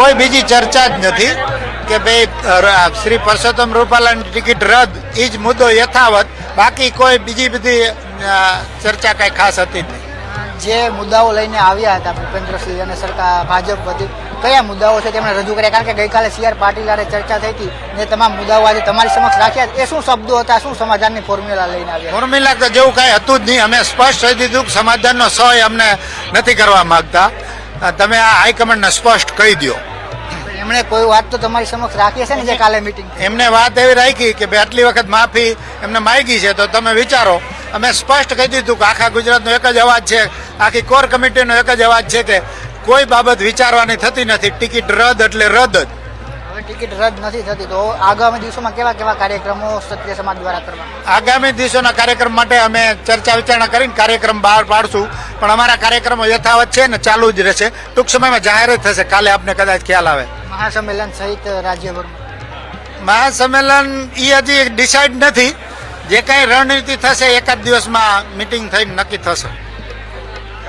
કોઈ બીજી ચર્ચા જ નથી કે ભાઈ શ્રી પરસોત્તમ રૂપાલાની ટિકિટ રદ એ જ મુદ્દો યથાવત. બાકી કોઈ બીજી બધી ચર્ચા કઈ ખાસ હતી નહીં. જે મુદ્દાઓ લઈને આવ્યા હતા ભૂપેન્દ્રસિંહ અને સરકાર ભાજપ વતી કયા મુદ્દાઓ છે તેમણે રજૂ કર્યા? કારણ કે ગઈકાલે સી આર પાટીલ ચર્ચા થઈ હતી ને તમામ મુદ્દાઓ આજે તમારી સમક્ષ રાખ્યા એ શું શબ્દો હતા? શું સમાધાનની ફોર્મ્યુલા લઈને આવ્યા? ફોર્મ્યુલા તો જેવું કાંઈ હતું જ નહીં. અમે સ્પષ્ટ કહી દીધું કે સમાધાનનો સોય અમને નથી કરવા માંગતા. તમે આ હાઈકમાન્ડને સ્પષ્ટ કહી દો એમણે કોઈ વાત તો તમારી સમક્ષ રાખી છે ને જે કાલે મિટિંગ એમને વાત એવી રાખી કે ભાઈ આટલી વખત માફી એમને માંગી છે તો તમે વિચારો. અમે સ્પષ્ટ કહી દીધું કે આખા ગુજરાતનો એક જ અવાજ છે આખી કોર કમિટીનો એક જ અવાજ છે કે કોઈ બાબત વિચારવાની થતી નથી. ટિકિટ રદ એટલે રદ જ. હવે ટિકિટ રદ નથી થતી તો આગામી દિવસોમાં કેવા કેવા કાર્યક્રમો ક્ષત્રિય સમાજ દ્વારા કરવા આગામી દિવસોના કાર્યક્રમ માટે અમે ચર્ચા વિચારણા કરીને કાર્યક્રમ બહાર પાડશું પણ અમારા કાર્યક્રમો યથાવત છે ને ચાલુ જ રહેશે. ટૂંક સમયમાં જાહેર થશે. કાલે આપને કદાચ ખ્યાલ આવે. મહાસંમેલન સહિત રાજ્યભરમાં? મહાસંમેલન એ હજી ડિસાઇડ નથી. જે કાંઈ રણનીતિ થશે, એકાદ દિવસમાં મિટિંગ થઈને નક્કી થશે.